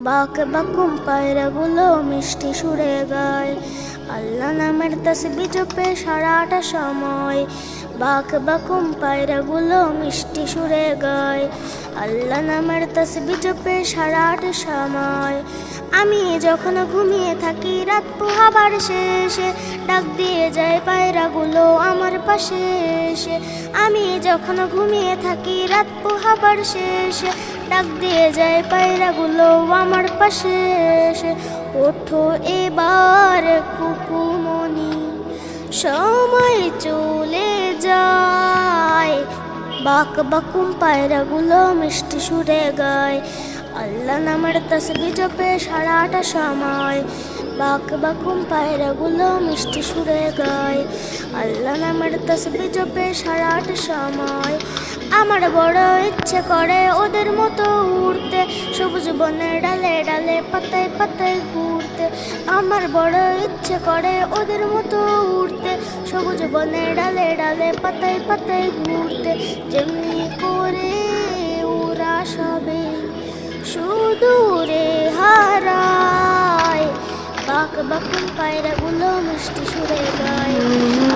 বাক বাকুম পায়রাগুলো মিষ্টি সুরে গায়। আল্লাহ নামের তসবি জপে সারাটা সময়। বাক বাকুম পায়রাগুলো মিষ্টি সুরে গায়। আল্লাহ নামের তসবি জপে সারাটা সময়। আমি যখন ঘুমিয়ে থাকি, রাত পোহাবার শেষে ডাক দিয়ে যায় পায়রাগুলো আমার পাশে এসে। আমি যখন ঘুমিয়ে থাকি, রাত পোহাবার শেষে ডাক দিয়ে যায় পায়রাগুলো আমার পাশে এসে ওঠো এবার কুকুমনি সময় চলে যায়। বাক বাকুম পায়রাগুলো মিষ্টি সুরে গায়। আল্লাহ নামের তসবি জপে সারাটা সময়। বাক বাকুম পায়রাগুলো মিষ্টি সুরে গায়। আল্লাহ নামের তসবি জপে সারাটা সময়। আমার বড় ইচ্ছে করে ওদের মতো উড়তে, সবুজ বনের ডালে ডালে পাতায় পাতায় ঘুরতে। আমার বড় ইচ্ছে করে ওদের মতো উড়তে, সবুজ বনের ডালে ডালে পাতায় পাতায় ঘুরতে। যেমনি করে ওরা সবে সুদূরে হারায়। বাক বাকুম পায়রাগুলো মিষ্টি সুরে গায়।